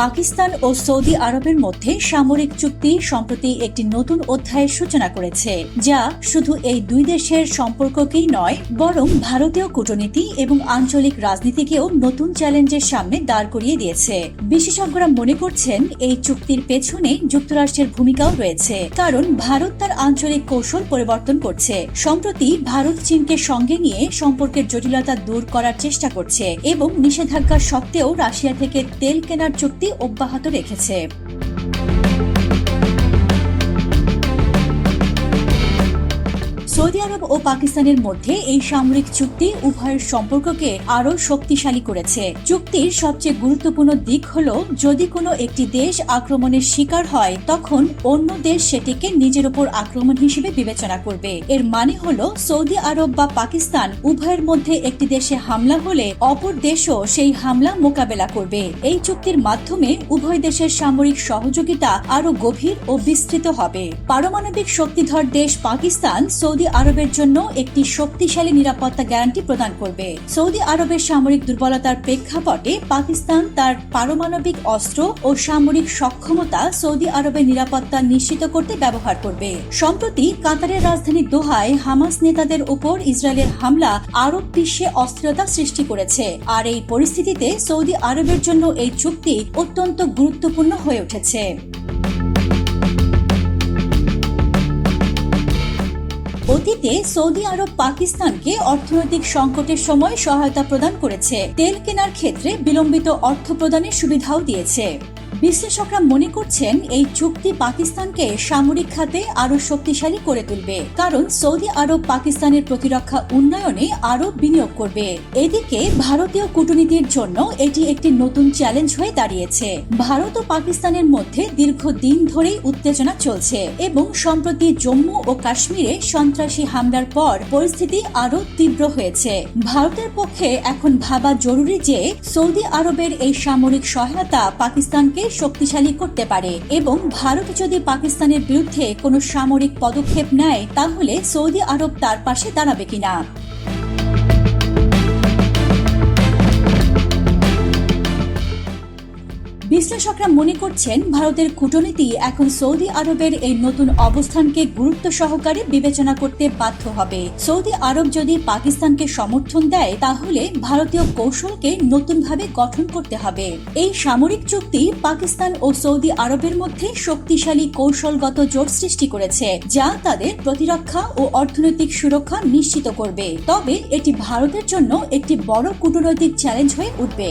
পাকিস্তান ও Saudi আরবের মধ্যে সামরিক চুক্তি সম্প্রতি একটি নতুন অধ্যায়ের সূচনা করেছে, যা শুধু এই দুই দেশের সম্পর্ককেই নয়, বরং ভারতীয় কূটনীতি এবং আঞ্চলিক রাজনীতিকেও নতুন চ্যালেঞ্জের সামনে দাঁড় করিয়ে দিয়েছে। বিশেষজ্ঞরা মনে করছেন, এই চুক্তির পেছনে যুক্তরাষ্ট্রের ভূমিকাও রয়েছে, কারণ ভারত তার আঞ্চলিক কৌশল পরিবর্তন করছে। সম্প্রতি ভারত চীনকে সঙ্গে নিয়ে সম্পর্কের জটিলতা দূর করার চেষ্টা করছে এবং নিষেধাজ্ঞা সত্ত্বেও রাশিয়া থেকে তেল কেনার চুক্তি অব্যাহত রেখেছে। সৌদি আরব ও পাকিস্তানের মধ্যে এই সামরিক চুক্তি উভয়ের সম্পর্ককে আরও শক্তিশালী করেছে। চুক্তির সবচেয়ে গুরুত্বপূর্ণ দিক হল, যদি কোনো একটি দেশ আক্রমণের শিকার হয়, তখন অন্য দেশ সেটিকে নিজের উপর আক্রমণ হিসেবে বিবেচনা করবে। এর মানে হল, সৌদি আরব বা পাকিস্তান উভয়ের মধ্যে একটি দেশে হামলা হলে অপর দেশও সেই হামলা মোকাবেলা করবে। এই চুক্তির মাধ্যমে উভয় দেশের সামরিক সহযোগিতা আরও গভীর ও বিস্তৃত হবে। পারমাণবিক শক্তিধর দেশ পাকিস্তান সৌদি আরবের জন্য একটি শক্তিশালী নিরাপত্তা গ্যারান্টি প্রদান করবে। সৌদি আরবের সামরিক দুর্বলতার প্রেক্ষাপটে পাকিস্তান তার পারমাণবিক অস্ত্র ও সামরিক সক্ষমতা সৌদি আরবের নিরাপত্তা নিশ্চিত করতে ব্যবহার করবে। সম্প্রতি কাতারের রাজধানী দোহায় হামাস নেতাদের উপর ইসরায়েলের হামলা আরব বিশ্বে অস্থিরতা সৃষ্টি করেছে। আর এই পরিস্থিতিতে সৌদি আরবের জন্য এই চুক্তি অত্যন্ত গুরুত্বপূর্ণ হয়ে উঠেছে। অতীতে সৌদি আরব পাকিস্তানকে অর্থনৈতিক সংকটের সময় সহায়তা প্রদান করেছে। তেল কেনার ক্ষেত্রে বিলম্বিত অর্থ প্রদানের সুবিধাও দিয়েছে। বিশ্লেষকরা মনে করছেন এই চুক্তি পাকিস্তানকে সামরিক খাতে আরও শক্তিশালী করে তুলবে, কারণ সৌদি আরব পাকিস্তানের প্রতিরক্ষা উন্নয়নে আরও বিনিয়োগ করবে। এদিকে ভারতীয় কূটনীতির জন্য এটি একটি নতুন চ্যালেঞ্জ হয়ে দাঁড়িয়েছে। ভারত ও পাকিস্তানের মধ্যে দীর্ঘদিন ধরেই উত্তেজনা চলছে এবং সম্প্রতি জম্মু ও কাশ্মীরে সন্ত্রাসী হামলার পর পরিস্থিতি আরও তীব্র হয়েছে। ভারতের পক্ষে এখন ভাবা জরুরি যে সৌদি আরবের এই সামরিক সহায়তা পাকিস্তানকে শক্তিশালী করতে পারে এবং ভারত যদি পাকিস্তানের বিরুদ্ধে কোনো সামরিক পদক্ষেপ নেয়, তাহলে সৌদি আরব তার পাশে দাঁড়াবে কিনা? বিশ্লেষকরা মনে করছেন ভারতের কূটনীতি এখন সৌদি আরবের এই নতুন অবস্থানকে গুরুত্ব সহকারে বিবেচনা করতে বাধ্য হবে। সৌদি আরব যদি পাকিস্তানকে সমর্থন দেয়, তাহলে ভারতীয় কৌশলকে নতুনভাবে গঠন করতে হবে। এই সামরিক চুক্তি পাকিস্তান ও সৌদি আরবের মধ্যে শক্তিশালী কৌশলগত জোট সৃষ্টি করেছে, যা তাদের প্রতিরক্ষা ও অর্থনৈতিক সুরক্ষা নিশ্চিত করবে। তবে এটি ভারতের জন্য একটি বড় কূটনৈতিক চ্যালেঞ্জ হয়ে উঠবে।